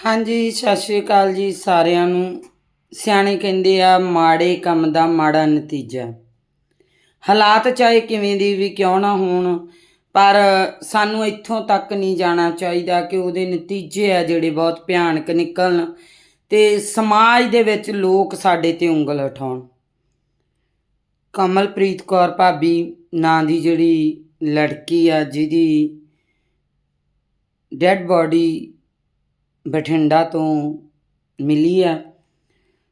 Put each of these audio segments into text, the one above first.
ਹਾਂਜੀ, ਸਤਿ ਸ਼੍ਰੀ ਅਕਾਲ ਜੀ ਸਾਰਿਆਂ ਨੂੰ। ਸਿਆਣੇ ਕਹਿੰਦੇ ਆ, ਮਾੜੇ ਕੰਮ ਦਾ ਮਾੜਾ ਨਤੀਜਾ। ਹਾਲਾਤ ਚਾਹੇ ਕਿਵੇਂ ਦੀ ਵੀ ਕਿਉਂ ਨਾ ਹੋਣ, ਪਰ ਸਾਨੂੰ ਇੱਥੋਂ ਤੱਕ ਨਹੀਂ ਜਾਣਾ ਚਾਹੀਦਾ ਕਿ ਉਹਦੇ ਨਤੀਜੇ ਆ ਜਿਹੜੇ ਬਹੁਤ ਭਿਆਨਕ ਨਿਕਲਣ ਤੇ ਸਮਾਜ ਦੇ ਵਿੱਚ ਲੋਕ ਸਾਡੇ ਤੇ ਉਂਗਲ ਉਠਾਉਣ। ਕਮਲਪ੍ਰੀਤ ਕੌਰ ਭਾਬੀ, ਨਾਂ ਦੀ ਜਿਹੜੀ ਲੜਕੀ ਆ, ਜਿਹਦੀ ਡੈੱਡ ਬਾਡੀ ਬਠਿੰਡਾ ਤੋਂ ਮਿਲੀ ਆ।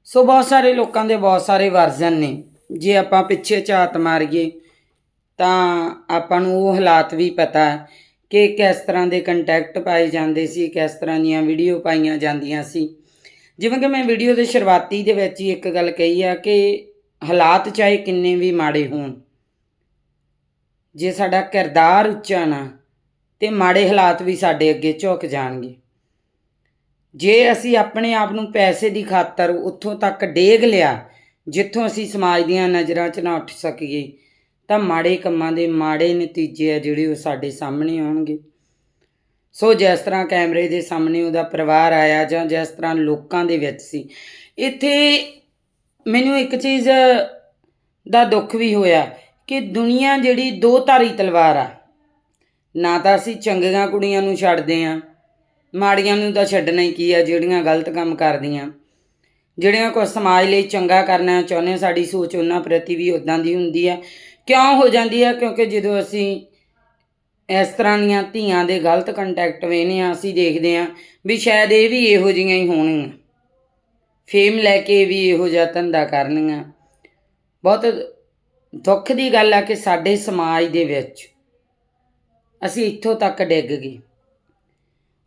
ਸੋ ਬਹੁਤ ਸਾਰੇ ਲੋਕਾਂ ਦੇ ਬਹੁਤ ਸਾਰੇ ਵਰਜ਼ਨ ਨੇ। ਜੇ ਆਪਾਂ ਪਿੱਛੇ ਝਾਤ ਮਾਰੀਏ, ਤਾਂ ਆਪਾਂ ਨੂੰ ਉਹ ਹਾਲਾਤ ਵੀ ਪਤਾ ਕਿ ਕਿਸ ਤਰ੍ਹਾਂ ਦੇ ਕੰਟੈਕਟ ਪਾਏ ਜਾਂਦੇ ਸੀ, ਕਿਸ ਤਰ੍ਹਾਂ ਦੀਆਂ ਵੀਡੀਓ ਪਾਈਆਂ ਜਾਂਦੀਆਂ ਸੀ। ਜਿਵੇਂ ਕਿ ਮੈਂ ਵੀਡੀਓ ਦੇ ਸ਼ੁਰੂਆਤੀ ਦੇ ਵਿੱਚ ਹੀ ਇੱਕ ਗੱਲ ਕਹੀ ਆ ਕਿ ਹਾਲਾਤ ਚਾਹੇ ਕਿੰਨੇ ਵੀ ਮਾੜੇ ਹੋਣ, ਜੇ ਸਾਡਾ ਕਿਰਦਾਰ ਉੱਚਾ ਨਾ, ਤੇ ਮਾੜੇ ਹਾਲਾਤ ਵੀ ਸਾਡੇ ਅੱਗੇ ਝੁਕ ਜਾਣਗੇ। ਜੇ ਅਸੀਂ ਆਪਣੇ ਆਪ ਨੂੰ ਪੈਸੇ ਦੀ ਖਾਤਰ ਉੱਥੋਂ ਤੱਕ ਡੇਗ ਲਿਆ, ਜਿੱਥੋਂ ਅਸੀਂ ਸਮਾਜ ਦੀਆਂ ਨਜ਼ਰਾਂ 'ਚ ਨਾ ਉੱਠ ਸਕੀਏ, ਤਾਂ ਮਾੜੇ ਕੰਮਾਂ ਦੇ ਮਾੜੇ ਨਤੀਜੇ ਆ ਜਿਹੜੇ ਉਹ ਸਾਡੇ ਸਾਹਮਣੇ ਆਉਣਗੇ। ਸੋ ਜਿਸ ਤਰ੍ਹਾਂ ਕੈਮਰੇ ਦੇ ਸਾਹਮਣੇ ਉਹਦਾ ਪਰਿਵਾਰ ਆਇਆ ਜਾਂ ਜਿਸ ਤਰ੍ਹਾਂ ਲੋਕਾਂ ਦੇ ਵਿੱਚ ਸੀ, ਇੱਥੇ ਮੈਨੂੰ ਇੱਕ ਚੀਜ਼ ਦਾ ਦੁੱਖ ਵੀ ਹੋਇਆ ਕਿ ਦੁਨੀਆ ਜਿਹੜੀ ਦੋ ਧਾਰੀ ਤਲਵਾਰ ਆ, ਨਾ ਤਾਂ ਅਸੀਂ ਚੰਗੀਆਂ ਕੁੜੀਆਂ ਨੂੰ ਛੱਡਦੇ ਆਂ ਮਾੜੀਆਂ ਨੂੰ ਤਾਂ ਛੱਡਣਾ ਹੀ ਕੀ ਆ ਜਿਹੜੀਆਂ ਗਲਤ ਕੰਮ ਕਰਦੀਆਂ। ਜਿਹੜੀਆਂ ਕੋਈ ਸਮਾਜ ਲਈ ਚੰਗਾ ਕਰਨਾ ਚਾਹੁੰਦੇ ਹਾਂ, ਸਾਡੀ ਸੋਚ ਉਹਨਾਂ ਪ੍ਰਤੀ ਵੀ ਉਦਾਂ ਦੀ ਹੁੰਦੀ ਆ। ਕਿਉਂ ਹੋ ਜਾਂਦੀ ਆ? ਕਿਉਂਕਿ ਜਦੋਂ ਅਸੀਂ ਇਸ ਤਰ੍ਹਾਂ ਦੀਆਂ ਧੀਆਂ ਦੇ ਗਲਤ ਕੰਟੈਕਟ ਵੇਨੇ ਆ ਅਸੀਂ ਦੇਖਦੇ ਆ ਵੀ ਸ਼ਾਇਦ ਇਹ ਵੀ ਇਹੋ ਜਿਹੀਆਂ ਹੀ ਹੋਣਗੀਆਂ। ਫੇਮ ਲੈ ਕੇ ਵੀ ਇਹੋ ਜਿਹਾ ਧੰਦਾ ਕਰਨੀਆਂ ਬਹੁਤ ਦੁੱਖ ਦੀ ਗੱਲ ਆ ਕਿ ਸਾਡੇ ਸਮਾਜ ਦੇ ਵਿੱਚ ਅਸੀਂ ਇੱਥੋਂ ਤੱਕ ਡਿੱਗ ਗਏ।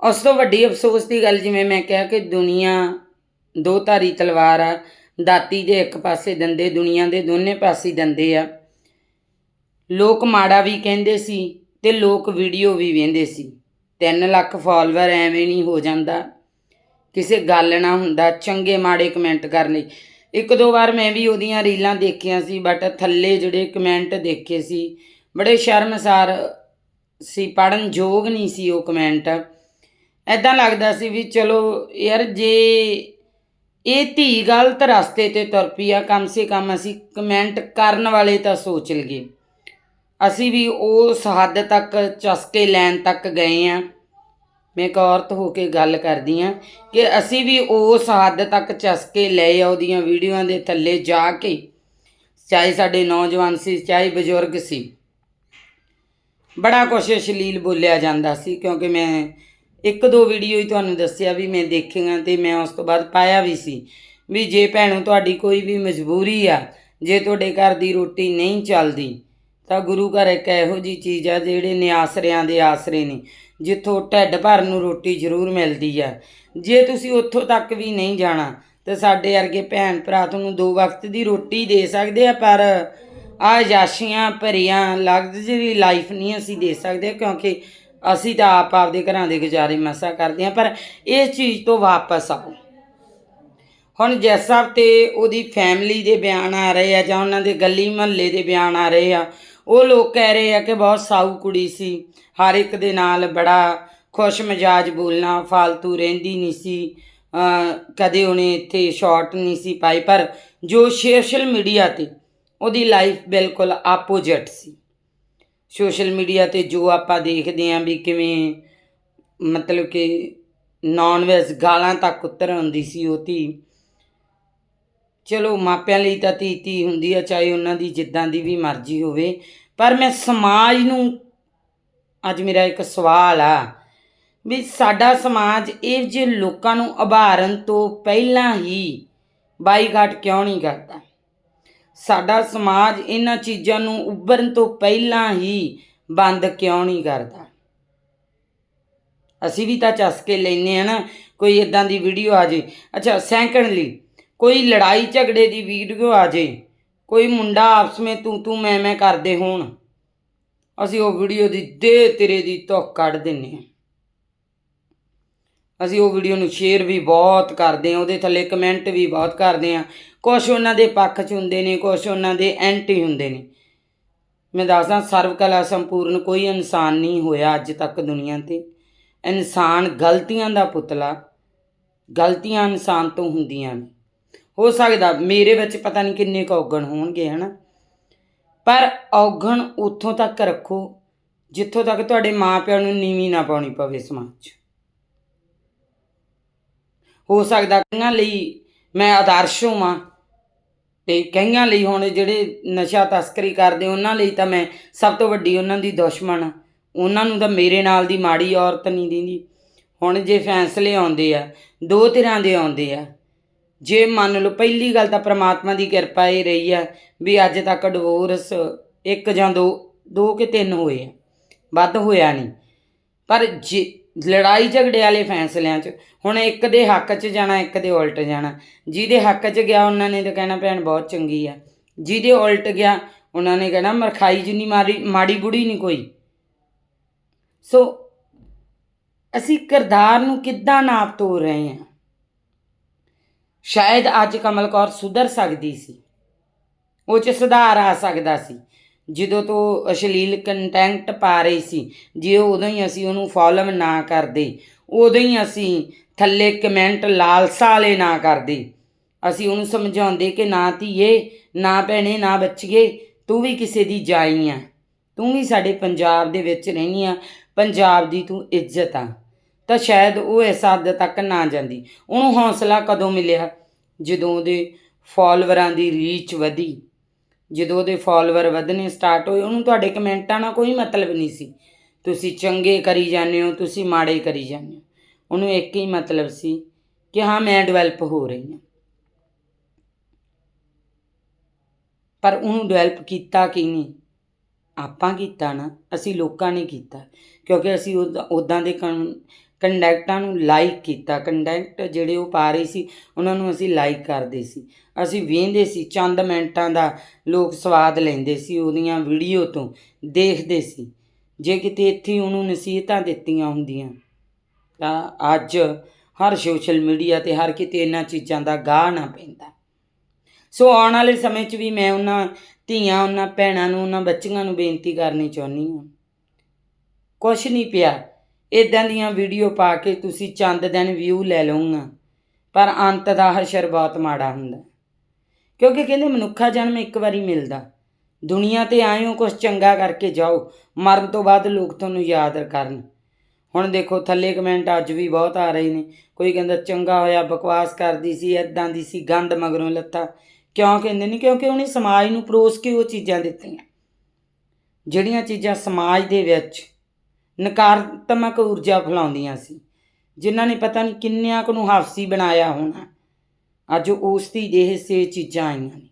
ਉਸ ਤੋਂ ਵੱਡੀ ਅਫਸੋਸ ਦੀ ਗੱਲ ਜਿਵੇਂ ਮੈਂ ਕਿਹਾ ਕਿ ਦੁਨੀਆ ਦੋ ਧਾਰੀ ਤਲਵਾਰ ਆ, ਦਾਤੀ ਦੇ ਇੱਕ ਪਾਸੇ ਦੰਦੇ, ਦੁਨੀਆ ਦੇ ਦੋਨੇ ਪਾਸੇ ਦੰਦੇ ਆ। ਲੋਕ ਮਾੜਾ ਵੀ ਕਹਿੰਦੇ ਸੀ ਤੇ ਲੋਕ ਵੀਡੀਓ ਵੀ ਵੇਂਦੇ ਸੀ। 3 ਲੱਖ ਫਾਲੋਅਰ ਐਵੇਂ ਨਹੀਂ ਹੋ ਜਾਂਦਾ। ਕਿਸੇ ਗੱਲ ਨਾ ਹੁੰਦਾ, ਚੰਗੇ ਮਾੜੇ ਕਮੈਂਟ ਕਰ ਲਈ। ਇੱਕ ਦੋ ਵਾਰ ਮੈਂ ਵੀ ਉਹਦੀਆਂ ਰੀਲਾਂ ਦੇਖੀਆਂ ਸੀ ਬਟ ਥੱਲੇ ਜਿਹੜੇ ਕਮੈਂਟ ਦੇਖੇ ਸੀ, ਬੜੇ ਸ਼ਰਮਸਾਰ ਸੀ ਪੜਨ ਯੋਗ ਨਹੀਂ ਸੀ ਉਹ ਕਮੈਂਟ ਐਦਾਂ ਲੱਗਦਾ ਸੀ ਵੀ ਚਲੋ ਯਾਰ ਜੇ ਇਹ ਧੀ ਗਲਤ ਰਸਤੇ ਤੇ ਤੁਰ ਪਈ ਆ, ਕਮ ਸੇ ਕਮ ਅਸੀਂ ਕਮੈਂਟ ਕਰਨ ਵਾਲੇ ਤਾਂ ਸੋਚ ਲਈਏ। ਅਸੀਂ ਵੀ ਉਸ ਹੱਦ ਤੱਕ ਚਸਕੇ ਲੈਣ ਤੱਕ ਗਏ ਆ। ਮੈਂ ਇੱਕ ਔਰਤ ਹੋ ਕੇ ਗੱਲ ਕਰਦੀ ਆ ਕਿ ਅਸੀਂ ਵੀ ਉਸ ਹੱਦ ਤੱਕ ਚਸਕੇ ਲਏ ਆ ਉਹਦੀਆਂ ਵੀਡੀਓਆਂ ਦੇ ਥੱਲੇ ਜਾ ਕੇ, ਚਾਹੇ ਸਾਡੇ ਨੌਜਵਾਨ ਸੀ, ਚਾਹੇ ਬਜ਼ੁਰਗ ਸੀ। ਬੜਾ ਕੁਛ ਅਸ਼ਲੀਲ ਬੋਲਿਆ ਜਾਂਦਾ ਸੀ ਕਿਉਂਕਿ ਮੈਂ ਇੱਕ ਦੋ ਵੀਡੀਓ ਹੀ ਤੁਹਾਨੂੰ ਦੱਸਿਆ ਵੀ ਮੈਂ ਦੇਖੀਆਂ ਤੇ ਮੈਂ ਉਸ ਤੋਂ ਬਾਅਦ ਪਾਇਆ ਵੀ ਸੀ। ਵੀ ਜੇ ਭੈਣੋ ਤੁਹਾਡੀ ਕੋਈ ਵੀ ਮਜਬੂਰੀ ਆ, ਜੇ ਤੁਹਾਡੇ ਘਰ ਦੀ ਰੋਟੀ ਨਹੀਂ ਚੱਲਦੀ, ਤਾਂ ਗੁਰੂ ਘਰ ਇੱਕ ਇਹੋ ਜੀ ਚੀਜ਼ ਆ ਜਿਹੜੇ ਨਿਆਸਰਿਆਂ ਦੇ ਆਸਰੇ ਨੇ, ਜਿੱਥੋਂ ਢਿੱਡ ਭਰ ਨੂੰ ਰੋਟੀ ਜ਼ਰੂਰ ਮਿਲਦੀ ਆ। ਜੇ ਤੁਸੀਂ ਉੱਥੋਂ ਤੱਕ ਵੀ ਨਹੀਂ ਜਾਣਾ, ਤੇ ਸਾਡੇ ਵਰਗੇ ਭੈਣ ਭਰਾ ਤੁਹਾਨੂੰ ਦੋ ਵਕਤ ਦੀ ਰੋਟੀ ਦੇ ਸਕਦੇ ਆ, ਪਰ ਆ ਯਾਸ਼ੀਆਂ ਭਰੀਆਂ ਲਗਜ਼ਰੀ ਲਾਈਫ ਨਹੀਂ ਅਸੀਂ ਦੇ ਸਕਦੇ, ਕਿਉਂਕਿ ਅਸੀਂ ਤਾਂ ਆਪ ਆਪਦੇ ਘਰਾਂ ਦੇ ਗੁਜ਼ਾਰੇ ਮਸਾ ਕਰਦੇ ਹਾਂ, ਪਰ ਇਸ ਚੀਜ਼ ਤੋਂ ਵਾਪਸ ਆਓ। ਹੁਣ ਜਿਸ ਹਿਸਾਬ ਤੇ ਉਹਦੀ ਫੈਮਿਲੀ ਦੇ ਬਿਆਨ ਆ ਰਹੇ ਆ ਜਾਂ ਉਹਨਾਂ ਦੇ ਗਲੀ ਮਹੱਲੇ ਦੇ ਬਿਆਨ ਆ ਰਹੇ ਆ, ਉਹ ਲੋਕ ਕਹਿ ਰਹੇ ਆ ਕਿ ਬਹੁਤ ਸਾਊ ਕੁੜੀ ਸੀ, ਹਰ ਇੱਕ ਦੇ ਨਾਲ ਬੜਾ ਖੁਸ਼ ਮਿਜਾਜ ਬੋਲਣਾ ਫालतू ਰਹਿੰਦੀ ਨਹੀਂ ਸੀ ਕਦੇ ਉਹਨੇ ਇੱਥੇ ਸ਼ਾਰਟ ਨਹੀਂ ਸੀ ਪਾਈ, ਪਰ ਜੋ ਸੋਸ਼ਲ ਮੀਡੀਆ ਤੇ ਉਹਦੀ ਲਾਈਫ ਬਿਲਕੁਲ ਆਪੋਜੀਟ ਸੀ। ਸੋਸ਼ਲ ਮੀਡੀਆ ਤੇ ਜੋ ਆਪਾਂ ਦੇਖਦੇ ਆਂ ਵੀ ਕਿਵੇਂ ਮਤਲਬ ਕਿ ਨਾਨ ਵੈਜ ਗਾਲਾਂ ਤੱਕ ਉਤਰ ਆਉਂਦੀ ਸੀ ਉਹ ਧੀ। ਚਲੋ ਮਾਪਿਆਂ ਲਈ ਤਾਂ ਧੀ ਧੀ ਹੁੰਦੀ ਆ, ਚਾਹੇ ਉਹਨਾਂ ਦੀ ਜਿੱਦਾਂ ਦੀ ਵੀ ਮਰਜ਼ੀ ਹੋਵੇ। ਪਰ ਮੈਂ ਸਮਾਜ ਨੂੰ ਅੱਜ ਮੇਰਾ ਇੱਕ ਸਵਾਲ ਆ ਵੀ ਸਾਡਾ ਸਮਾਜ ਇਹ ਜੇ ਲੋਕਾਂ ਨੂੰ ਉਭਾਰਨ ਤੋਂ ਪਹਿਲਾਂ ਹੀ ਬਾਈਕਾਟ ਕਿਉਂ ਨਹੀਂ ਕਰਦਾ? ਸਾਡਾ ਸਮਾਜ ਇਹਨਾਂ ਚੀਜ਼ਾਂ ਨੂੰ ਉੱਭਰਨ ਤੋਂ ਪਹਿਲਾਂ ਹੀ ਬੰਦ ਕਿਉਂ ਨਹੀਂ ਕਰਦਾ? ਅਸੀਂ ਵੀ ਤਾਂ ਚੱਸ ਕੇ ਲੈਨੇ ਆ ਨਾ, ਕੋਈ ਇਦਾਂ ਦੀ ਵੀਡੀਓ ਆ ਜੇ। ਅੱਛਾ ਸੈਕੰਡਲੀ ਕੋਈ ਲੜਾਈ ਝਗੜੇ ਦੀ ਵੀਡੀਓ ਆ ਜੇ, ਕੋਈ ਮੁੰਡਾ ਆਪਸ ਵਿੱਚ ਤੂੰ ਤੂੰ ਮੈਂ ਮੈਂ ਕਰਦੇ ਹੋਣ, ਅਸੀਂ ਉਹ ਵੀਡੀਓ ਦੀ ਦੇ ਤੇਰੇ ਦੀ ਧੁੱਕ ਕੱਢ ਦਿੰਨੇ ਆ ਅਸੀਂ ਉਹ ਵੀਡੀਓ ਨੂੰ ਸ਼ੇਅਰ ਵੀ ਬਹੁਤ ਕਰਦੇ ਆ ਉਹਦੇ ਥੱਲੇ ਕਮੈਂਟ ਵੀ ਬਹੁਤ ਕਰਦੇ ਆ ਕੁਝ ਉਹਨਾਂ ਦੇ ਪੱਖ 'ਚ ਹੁੰਦੇ ਨੇ ਕੁਝ ਉਹਨਾਂ ਦੇ ਐਂਟੀ ਹੁੰਦੇ ਨੇ। ਮੈਂ ਦੱਸਦਾ ਸਰਵ ਕਲਾ ਸੰਪੂਰਨ ਕੋਈ ਇਨਸਾਨ ਨਹੀਂ ਹੋਇਆ ਅੱਜ ਤੱਕ ਦੁਨੀਆ ਤੇ। ਇਨਸਾਨ ਗਲਤੀਆਂ ਦਾ ਪੁਤਲਾ, ਗਲਤੀਆਂ ਇਨਸਾਨ ਤੋਂ ਹੁੰਦੀਆਂ ਨੇ। ਹੋ ਸਕਦਾ ਮੇਰੇ ਵਿੱਚ ਪਤਾ ਨਹੀਂ ਕਿੰਨੇ ਕੁ ਔਗਣ ਹੋਣਗੇ, ਹਨਾ? ਪਰ ਔਗਣ ਉੱਥੋਂ ਤੱਕ ਰੱਖੋ, ਜਿੱਥੋਂ ਤੱਕ ਤੁਹਾਡੇ ਮਾਪਿਆਂ ਨੂੰ ਨੀਵੀਂ ਨਾ ਪਾਉਣੀ ਪਵੇ ਸਮਾਜ 'ਚ। ਹੋ ਸਕਦਾ ਕਈਆਂ ਲਈ ਮੈਂ ਆਦਰਸ਼ ਹੋਵਾਂ ਤੇ ਕਈਆਂ ਲਈ ਹੁਣ ਜਿਹੜੇ ਨਸ਼ਾ ਤਸਕਰੀ ਕਰਦੇ, ਉਹਨਾਂ ਲਈ ਤਾਂ ਮੈਂ ਸਭ ਤੋਂ ਵੱਡੀ ਉਹਨਾਂ ਦੀ ਦੁਸ਼ਮਣ ਆ। ਉਹਨਾਂ ਨੂੰ ਤਾਂ ਮੇਰੇ ਨਾਲ ਦੀ ਮਾੜੀ ਔਰਤ ਨਹੀਂ ਦਿੰਦੀ ਹੁਣ ਜੇ ਫੈਸਲੇ ਆਉਂਦੇ ਆ, ਦੋ ਤਰ੍ਹਾਂ ਦੇ ਆਉਂਦੇ ਆ, ਜੇ ਮੰਨ ਲਓ ਪਹਿਲੀ ਗੱਲ ਤਾਂ ਪ੍ਰਮਾਤਮਾ ਦੀ ਕਿਰਪਾ ਇਹ ਰਹੀ ਆ ਵੀ ਅੱਜ ਤੱਕ ਡਿਵੋਰਸ ਇੱਕ ਜਾਂ ਦੋ ਦੋ ਕਿ ਤਿੰਨ ਹੋਏ ਆ, ਵੱਧ ਹੋਇਆ ਨਹੀਂ ਪਰ ਜੇ ਲੜਾਈ ਝਗੜੇ ਵਾਲੇ ਫੈਸਲਿਆਂ 'ਚ। ਹੁਣ ਇੱਕ ਦੇ ਹੱਕ 'ਚ ਜਾਣਾ, ਇੱਕ ਦੇ ਉਲਟ ਜਾਣਾ। ਜਿਹਦੇ ਹੱਕ 'ਚ ਗਿਆ, ਉਹਨਾਂ ਨੇ ਤਾਂ ਕਹਿਣਾ, ਭੈਣ, ਬਹੁਤ ਚੰਗੀ ਆ। ਜਿਹਦੇ ਉਲਟ ਗਿਆ, ਉਹਨਾਂ ਨੇ ਕਹਿਣਾ, ਮਰਖਾਈ ਜਿੰਨੀ ਮਾਰੀ, ਮਾੜੀ ਬੁੜੀ ਨਹੀਂ ਕੋਈ। ਸੋ, ਅਸੀਂ ਕਿਰਦਾਰ ਨੂੰ ਕਿੱਦਾਂ ਨਾਪ ਤੋਲ ਰਹੇ ਹਾਂ? ਸ਼ਾਇਦ ਅੱਜ ਕਮਲ ਕੌਰ ਸੁਧਰ ਸਕਦੀ ਸੀ। ਉਹ 'ਚ ਸੁਧਾਰ ਆ ਸਕਦਾ ਸੀ। ਜਦੋਂ ਤੋਂ ਅਸ਼ਲੀਲ ਕੰਟੈਂਟ ਪਾ ਰਹੀ ਸੀ, ਜੇ ਉਦੋਂ ਹੀ ਅਸੀਂ ਉਹਨੂੰ ਫੋਲੋ ਨਾ ਕਰਦੇ, ਉਦੋਂ ਹੀ ਅਸੀਂ ਥੱਲੇ ਕਮੈਂਟ ਲਾਲਸਾ ਵਾਲੇ ਨਾ ਕਰਦੇ। ਅਸੀਂ ਉਹਨੂੰ ਸਮਝਾਉਂਦੇ ਕਿ ਨਾ ਧੀਏ, ਨਾ ਭੈਣੇ, ਨਾ ਬੱਚੀਏ, ਤੂੰ ਵੀ ਕਿਸੇ ਦੀ ਜਾਈ ਆ। ਤੂੰ ਵੀ ਸਾਡੇ ਪੰਜਾਬ ਦੇ ਵਿੱਚ ਰਹਿਨੀ ਆ, ਪੰਜਾਬ ਦੀ ਤੂੰ ਇੱਜ਼ਤ ਆ। ਤਾਂ ਸ਼ਾਇਦ ਉਹ ਇਸ ਹੱਦ ਤੱਕ ਨਾ ਜਾਂਦੀ। ਉਹਨੂੰ ਹੌਸਲਾ ਕਦੋਂ ਮਿਲਿਆ? ਜਦੋਂ ਉਹਦੇ ਫਾਲੋਵਰਾਂ ਦੀ ਰੀਚ ਵਧੀ। ਜਦੋਂ ਉਹਦੇ ਫਾਲੋਵਰ ਵਧਣੇ ਸਟਾਰਟ ਹੋਏ, ਉਹਨੂੰ ਤੁਹਾਡੇ ਕਮੈਂਟਾਂ ਨਾਲ ਕੋਈ ਮਤਲਬ ਨਹੀਂ ਸੀ। ਤੁਸੀਂ ਚੰਗੇ ਕਰੀ ਜਾਂਦੇ ਹੋ, ਤੁਸੀਂ ਮਾੜੇ ਕਰੀ ਜਾਂਦੇ ਹੋ। ਉਹਨੂੰ ਇੱਕ ਹੀ ਮਤਲਬ ਸੀ ਕਿ ਹਾਂ, ਮੈਂ ਡਿਵੈਲਪ ਹੋ ਰਹੀ ਹਾਂ। ਪਰ ਉਹਨੂੰ ਡਿਵੈਲਪ ਕੀਤਾ ਕੀ ਨਹੀਂ? ਆਪਾਂ ਕੀਤਾ ਨਾ, ਅਸੀਂ ਲੋਕਾਂ ਨੇ ਕੀਤਾ। ਕਿਉਂਕਿ ਅਸੀਂ ਉਦਾਂ ਦੇ ਕੰਡਕਟਾਂ ਨੂੰ ਲਾਈਕ ਕੀਤਾ। ਕੰਡਕਟ ਜਿਹੜੇ ਉਹ ਪਾ ਰਹੀ ਸੀ, ਉਹਨਾਂ ਨੂੰ ਅਸੀਂ ਲਾਈਕ ਕਰਦੇ ਸੀ। ਅਸੀਂ ਵੇਖਦੇ ਸੀ, ਚੰਦ ਮਿੰਟਾਂ ਦਾ ਲੋਕ ਸਵਾਦ ਲੈਂਦੇ ਸੀ, ਉਹਦੀਆਂ ਵੀਡੀਓ ਤੋਂ ਦੇਖਦੇ ਸੀ। ਜੇ ਕਿਤੇ ਇੱਥੇ ਉਹਨੂੰ ਨਸੀਹਤਾਂ ਦਿੱਤੀਆਂ ਹੁੰਦੀਆਂ, ਤਾਂ ਅੱਜ ਹਰ ਸੋਸ਼ਲ ਮੀਡੀਆ ਤੇ ਹਰ ਕਿਤੇ ਇਹਨਾਂ ਚੀਜ਼ਾਂ ਦਾ ਗਾਹ ਨਾ ਪੈਂਦਾ। ਸੋ ਆਉਣ ਵਾਲੇ ਸਮੇਂ 'ਚ ਵੀ ਮੈਂ ਉਹਨਾਂ ਧੀਆਂ, ਉਹਨਾਂ ਭੈਣਾਂ ਨੂੰ, ਉਹਨਾਂ ਬੱਚੀਆਂ ਨੂੰ ਬੇਨਤੀ ਕਰਨੀ ਚਾਹੁੰਦੀ ਹਾਂ। ਕੁਛ ਨਹੀਂ ਪਿਆ। ਇਦਾਂ ਦੀਆਂ ਵੀਡੀਓ ਪਾ ਕੇ ਤੁਸੀਂ ਚੰਦ ਦਿਨ ਵਿਊ ਲੈ ਲਓਗਾ। ਪਰ ਅੰਤ ਦਾ ਹਸ਼ਰ ਬਹੁਤ ਮਾੜਾ ਹੁੰਦਾ। ਕਿਉਂਕਿ ਕਹਿੰਦੇ ਮਨੁੱਖਾ ਜਨਮ ਇੱਕ ਵਾਰੀ ਮਿਲਦਾ। ਦੁਨੀਆ ਤੇ ਆਏ ਹੋ ਕੁਝ ਚੰਗਾ ਕਰਕੇ ਜਾਓ। ਮਰਨ ਤੋਂ ਬਾਅਦ ਲੋਕ ਤੁਹਾਨੂੰ ਯਾਦ ਕਰਨ। ਹੁਣ ਦੇਖੋ, ਥੱਲੇ ਕਮੈਂਟ ਅੱਜ ਵੀ ਬਹੁਤ ਆ ਰਹੇ ਨੇ। ਕੋਈ ਕਹਿੰਦਾ ਚੰਗਾ ਹੋਇਆ, ਬਕਵਾਸ ਕਰਦੀ ਸੀ ਐਦਾਂ ਦੀ ਸੀ, ਗੰਦ ਮਗਰੋਂ ਲੱਥਾ। ਕਿਉਂ ਕਹਿੰਦੇ ਨੇ? ਕਿਉਂਕਿ ਉਹਨੇ ਸਮਾਜ ਨੂੰ ਪਰੋਸ ਕੇ ਉਹ ਚੀਜ਼ਾਂ ਦਿੱਤੀਆਂ। ਜਿਹੜੀਆਂ ਚੀਜ਼ਾਂ ਸਮਾਜ ਦੇ ਵਿੱਚ ਨਕਾਰਾਤਮਕ ਊਰਜਾ ਫੈਲਾਉਂਦੀਆਂ ਸੀ। ਜਿਨ੍ਹਾਂ ਨੇ ਪਤਾ ਨਹੀਂ ਕਿੰਨਿਆਂ ਕੁ ਨੂੰ ਹਾਫਸੀ ਬਣਾਇਆ ਹੋਣਾ। ਅੱਜ ਉਸ ਦੀ ਦੇਹ ਸੇ ਚੀਜ਼ਾਂ ਆਈਆਂ ਨੇ।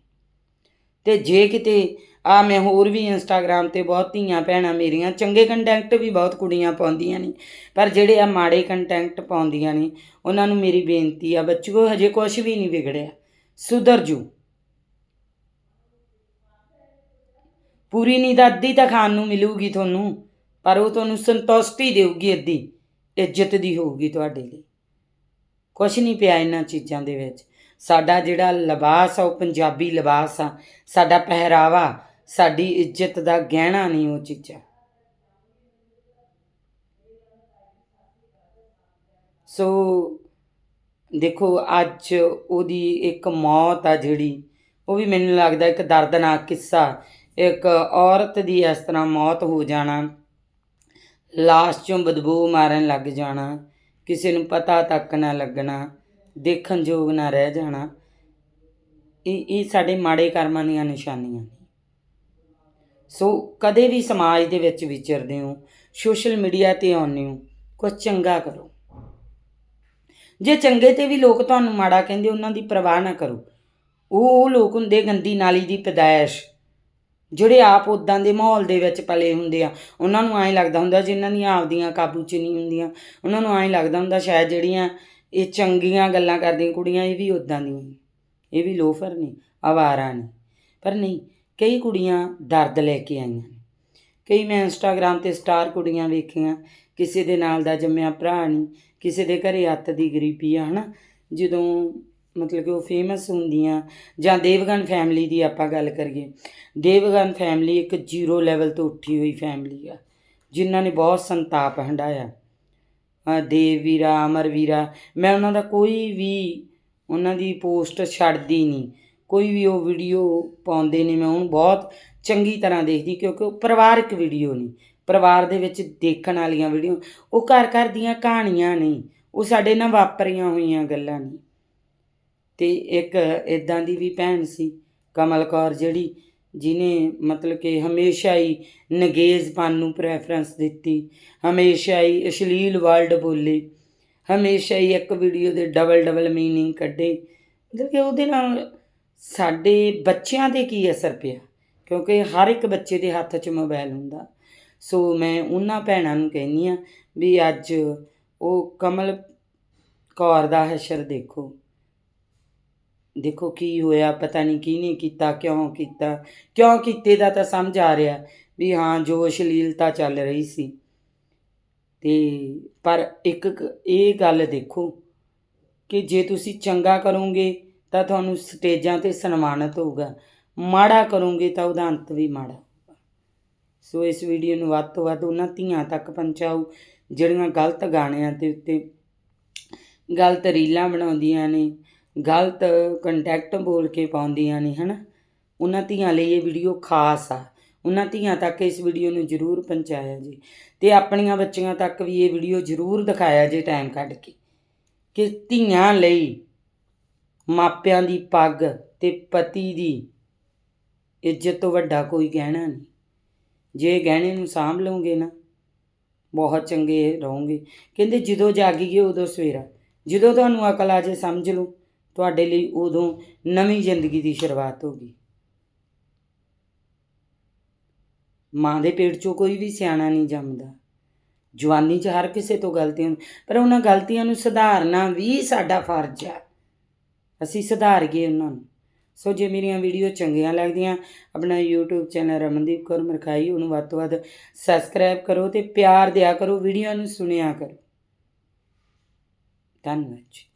ਤੇ ਜੇ ਕਿਤੇ ਆ ਮੈਂ ਹੋਰ ਵੀ ਇੰਸਟਾਗ੍ਰam ਤੇ ਬਹੁਤ ਧੀਆਂ ਭੈਣਾਂ ਮੇਰੀਆਂ, ਚੰਗੇ ਕੰਟੈਂਟ ਵੀ ਬਹੁਤ ਕੁੜੀਆਂ ਪਾਉਂਦੀਆਂ ਨੇ, ਪਰ ਜਿਹੜੇ ਆ ਮਾੜੇ ਕੰਟੈਂਟ ਪਾਉਂਦੀਆਂ ਨੇ, ਉਹਨਾਂ ਨੂੰ ਮੇਰੀ ਬੇਨਤੀ ਆ, ਬੱਚਿਓ ਹਜੇ ਕੁਝ ਵੀ ਨਹੀਂ ਵਿਗੜਿਆ। ਸੁਧਰ ਜੂ ਪੂਰੀ ਨਹੀਂ ਤਾਂ ਅੱਧੀ ਤਾਂ ਖਾਣ ਨੂੰ ਮਿਲੂਗੀ ਤੁਹਾਨੂੰ। ਪਰ ਉਹ ਤੁਹਾਨੂੰ ਸੰਤੁਸ਼ਟੀ ਦੇਊਗੀ ਅੱਧੀ, ਇੱਜ਼ਤ ਦੀ ਹੋਊਗੀ ਤੁਹਾਡੇ ਲਈ। ਕੁਝ ਨਹੀਂ ਪਿਆ ਇਹਨਾਂ ਚੀਜ਼ਾਂ ਦੇ ਵਿੱਚ। ਸਾਡਾ ਜਿਹੜਾ ਲਿਬਾਸ ਆ, ਉਹ ਪੰਜਾਬੀ ਲਿਬਾਸ ਆ। ਸਾਡਾ ਪਹਿਰਾਵਾ, ਸਾਡੀ ਇੱਜ਼ਤ ਦਾ ਗਹਿਣਾ ਨਹੀਂ ਉਹ ਚੀਜ਼ਾਂ। ਸੋ ਦੇਖੋ, ਅੱਜ ਉਹਦੀ ਇੱਕ ਮੌਤ ਆ ਜਿਹੜੀ, ਉਹ ਵੀ ਮੈਨੂੰ ਲੱਗਦਾ ਇੱਕ ਦਰਦਨਾਕ ਕਿੱਸਾ। ਇੱਕ ਔਰਤ ਦੀ ਇਸ ਤਰ੍ਹਾਂ ਮੌਤ ਹੋ ਜਾਣਾ। ਲਾਸ਼ ਚੋਂ ਬਦਬੂ ਮਾਰਨ ਲੱਗ ਜਾਣਾ, ਕਿਸੇ ਨੂੰ ਪਤਾ ਤੱਕ ਨਾ ਲੱਗਣਾ, ਦੇਖਣ ਯੋਗ ਨਾ ਰਹਿ ਜਾਣਾ, ਇਹ ਇਹ ਸਾਡੇ ਮਾੜੇ ਕਰਮਾਂ ਦੀਆਂ ਨਿਸ਼ਾਨੀਆਂ ਨੇ। ਸੋ ਕਦੇ ਵੀ ਸਮਾਜ ਦੇ ਵਿੱਚ ਵਿਚਰਦੇ ਹੋ, ਸੋਸ਼ਲ ਮੀਡੀਆ ਤੇ ਆਉਂਦੇ ਹੋ ਕੁਝ ਚੰਗਾ ਕਰੋ। ਜੇ ਚੰਗੇ ਤੇ ਵੀ ਲੋਕ ਤੁਹਾਨੂੰ ਮਾੜਾ ਕਹਿੰਦੇ, ਉਹਨਾਂ ਦੀ ਪਰਵਾਹ ਨਾ ਕਰੋ। ਉਹ ਉਹ ਲੋਕ ਹੁੰਦੇ ਗੰਦੀ ਨਾਲੀ ਦੀ ਪਦਾਇਸ਼। ਜਿਹੜੇ ਆਪ ਉਦਾਂ ਦੇ ਮਾਹੌਲ ਦੇ ਵਿੱਚ ਪਲੇ ਹੁੰਦੇ ਆ, ਉਹਨਾਂ ਨੂੰ ਐਂ ਲੱਗਦਾ ਹੁੰਦਾ ਜਿਨ੍ਹਾਂ ਦੀਆਂ ਆਪਦੀਆਂ ਕਾਬੂ 'ਚ ਨਹੀਂ ਹੁੰਦੀਆਂ। ਉਹਨਾਂ ਨੂੰ ਐਂ ਲੱਗਦਾ ਹੁੰਦਾ ਸ਼ਾਇਦ ਜਿਹੜੀਆਂ ਇਹ ਚੰਗੀਆਂ ਗੱਲਾਂ ਕਰਦੀਆਂ ਕੁੜੀਆਂ, ਇਹ ਵੀ ਉਦਾਂ ਦੀਆਂ ਇਹ ਵੀ ਲੋਫਰ ਨੇ, ਆਵਾਰਾ ਨੇ। ਪਰ ਨਹੀਂ, ਕਈ ਕੁੜੀਆਂ ਦਰਦ ਲੈ ਕੇ ਆਈਆਂ ਨੇ। ਕਈ ਮੈਂ ਇੰਸਟਾਗ੍ਰam ਤੇ ਸਟਾਰ ਕੁੜੀਆਂ ਵੇਖੀਆਂ, ਕਿਸੇ ਦੇ ਨਾਲ ਦਾ ਜੰਮਿਆ ਭਰਾ ਨਹੀਂ ਕਿਸੇ ਦੇ ਘਰੇ ਅੱਤ ਦੀ ਗਰੀਬੀ ਆ, ਹਨਾ? ਜਦੋਂ ਮਤਲਬ ਕਿ ਉਹ ਫੇਮਸ ਹੁੰਦੀਆਂ ਜਾਂ ਦੇਵਗਨ ਫੈਮਿਲੀ ਦੀ ਆਪਾਂ ਗੱਲ ਕਰੀਏ ਦੇਵਗਨ ਫੈਮਿਲੀ ਇੱਕ ਜ਼ੀਰੋ ਲੈਵਲ ਤੋਂ ਉੱਠੀ ਹੋਈ ਫੈਮਿਲੀ ਆ ਜਿਨ੍ਹਾਂ ਨੇ ਬਹੁਤ ਸੰਤਾਪ ਹੰਡਾਇਆ ਅ, ਦੇਵ ਵੀਰਾ ਅਮਰ ਵੀਰਾ ਮੈਂ ਉਹਨਾਂ ਦਾ ਕੋਈ ਵੀ ਉਹਨਾਂ ਦੀ ਪੋਸਟ ਛੱਡਦੀ ਨਹੀਂ ਕੋਈ ਵੀ ਉਹ ਵੀਡੀਓ ਪਾਉਂਦੇ ਨੇ ਮੈਂ ਉਹਨੂੰ ਬਹੁਤ ਚੰਗੀ ਤਰ੍ਹਾਂ ਦੇਖਦੀ ਕਿਉਂਕਿ ਉਹ ਪਰਿਵਾਰਕ ਵੀਡੀਓ ਨਹੀਂ ਪਰਿਵਾਰ ਦੇ ਵਿੱਚ ਦੇਖਣ ਵਾਲੀਆਂ ਵੀਡੀਓ ਉਹ ਘਰ ਘਰ ਦੀਆਂ ਕਹਾਣੀਆਂ ਨਹੀਂ ਉਹ ਸਾਡੇ ਨਾਲ ਵਾਪਰੀਆਂ ਹੋਈਆਂ ਗੱਲਾਂ ਨਹੀਂ ਤੇ ਇੱਕ ਇਦਾਂ ਦੀ ਵੀ ਭੈਣ ਸੀ, ਕਮਲ ਕੌਰ ਜਿਹੜੀ ਜਿਨੇ ਮਤਲਬ ਕਿ ਹਮੇਸ਼ਾ ਹੀ ਨਗੇਜ਼ਪਨ ਨੂੰ ਪ੍ਰੈਫਰੈਂਸ ਦਿੱਤੀ, ਹਮੇਸ਼ਾ ਹੀ ਅਸ਼ਲੀਲ ਵਰਡ ਬੋਲੇ, ਹਮੇਸ਼ਾ ਹੀ ਇੱਕ ਵੀਡੀਓ ਦੇ ਡਬਲ ਡਬਲ ਮੀਨਿੰਗ ਕੱਢੇ। ਮਤਲਬ ਕਿ ਉਹਦੇ ਨਾਲ ਸਾਡੇ ਬੱਚਿਆਂ ਤੇ ਕੀ ਅਸਰ ਪਿਆ? ਕਿਉਂਕਿ ਹਰ ਇੱਕ ਬੱਚੇ ਦੇ ਹੱਥ 'ਚ ਮੋਬਾਈਲ ਹੁੰਦਾ। ਸੋ ਮੈਂ ਉਹਨਾਂ ਭੈਣਾਂ ਨੂੰ ਕਹਿੰਦੀ ਆ ਵੀ ਅੱਜ ਉਹ ਕਮਲ ਕੌਰ ਦਾ ਹਸ਼ਰ ਦੇਖੋ। ਦੇਖੋ ਕੀ ਹੋਇਆ, ਪਤਾ ਨਹੀਂ ਕਿਹਨੇ ਕੀਤਾ, ਕਿਉਂ ਕੀਤਾ, ਕਿਉਂ ਕੀਤੇ ਦਾ ਤਾਂ ਸਮਝ ਆ ਰਿਹਾ ਵੀ ਹਾਂ, ਜੋ ਅਸ਼ਲੀਲਤਾ ਚੱਲ ਰਹੀ ਸੀ। ਤੇ ਪਰ ਇੱਕ ਇਹ ਗੱਲ ਦੇਖੋ ਕਿ ਜੇ ਤੁਸੀਂ ਚੰਗਾ ਕਰੋਗੇ ਤਾਂ ਤੁਹਾਨੂੰ ਸਟੇਜਾਂ ਤੇ ਸਨਮਾਨਿਤ ਹੋਊਗਾ। ਮਾੜਾ ਕਰੋਗੇ ਤਾਂ ਉਹਦਾ ਅੰਤ ਵੀ ਮਾੜਾ ਹੋਊਗਾ। ਸੋ ਇਸ ਵੀਡੀਓ ਨੂੰ ਵੱਧ ਤੋਂ ਵੱਧ ਉਹਨਾਂ ਧੀਆਂ ਤੱਕ ਪਹੁੰਚਾਓ, ਜਿਹੜੀਆਂ ਗਲਤ ਗਾਣਿਆਂ ਦੇ ਉੱਤੇ ਗਲਤ ਰੀਲਾਂ ਬਣਾਉਂਦੀਆਂ ਨੇ ਗਲਤ ਕੰਟੈਕਟ ਬੋਲ ਕੇ ਪਾਉਂਦੀਆਂ ਨੇ, ਹਨਾ? ਉਹਨਾਂ ਧੀਆਂ ਲਈ ਇਹ ਵੀਡੀਓ ਖਾਸ ਆ। ਉਹਨਾਂ ਧੀਆਂ ਤੱਕ ਇਸ ਵੀਡੀਓ ਨੂੰ ਜ਼ਰੂਰ ਪਹੁੰਚਾਇਆ ਜੀ। ਤੇ ਆਪਣੀਆਂ ਬੱਚੀਆਂ ਤੱਕ ਵੀ ਇਹ ਵੀਡੀਓ ਜ਼ਰੂਰ ਦਿਖਾਇਆ ਜੇ ਟਾਈਮ ਕੱਢ ਕੇ। ਕਿ ਧੀਆਂ ਲਈ ਮਾਪਿਆਂ ਦੀ ਪੱਗ ਤੇ ਪਤੀ ਦੀ ਇੱਜ਼ਤ ਤੋਂ ਵੱਡਾ ਕੋਈ ਗਹਿਣਾ ਨਹੀਂ। ਜੇ ਗਹਿਣੇ ਨੂੰ ਸਾਂਭ ਲਓਗੇ ਨਾ, ਬਹੁਤ ਚੰਗੇ ਰਹੋਗੇ। ਕਹਿੰਦੇ ਜਦੋਂ ਜਾਗੀਏ ਉਦੋਂ ਸਵੇਰਾ। ਜਦੋਂ ਤੁਹਾਨੂੰ ਅਕਲ ਆ ਜੇ ਸਮਝ ਲਓ। ਤੁਹਾਡੇ ਲਈ ਉਦੋਂ ਨਵੀਂ ਜ਼ਿੰਦਗੀ ਦੀ ਸ਼ੁਰੂਆਤ ਹੋਗੀ ਮਾਂ ਦੇ ਪੇਟ 'ਚੋਂ ਕੋਈ ਵੀ ਸਿਆਣਾ ਨਹੀਂ ਜੰਮਦਾ। ਜਵਾਨੀ 'ਚ ਹਰ ਕਿਸੇ ਤੋਂ ਗਲਤੀਆਂ ਹੁੰਦੀਆਂ, ਪਰ ਉਹਨਾਂ ਗਲਤੀਆਂ ਨੂੰ ਸੁਧਾਰਨਾ ਵੀ ਸਾਡਾ ਫਰਜ਼ ਆ ਅਸੀਂ ਸੁਧਾਰ ਗਏ ਉਹਨਾਂ ਨੂੰ। ਸੋ ਜੇ ਮੇਰੀਆਂ ਵੀਡੀਓ ਚੰਗੀਆਂ ਲੱਗਦੀਆਂ ਆਪਣਾ YouTube ਚੈਨਲ ਰਮਨਦੀਪ ਕੌਰ ਮਰਖਾਈ ਉਹਨੂੰ ਵੱਧ ਤੋਂ ਵੱਧ ਸਬਸਕ੍ਰਾਈਬ ਕਰੋ ਤੇ ਪਿਆਰ ਦਿਆ ਕਰੋ ਵੀਡੀਓ ਨੂੰ ਸੁਣਿਆ ਕਰੋ। ਧੰਨਵਾਦ ਜੀ।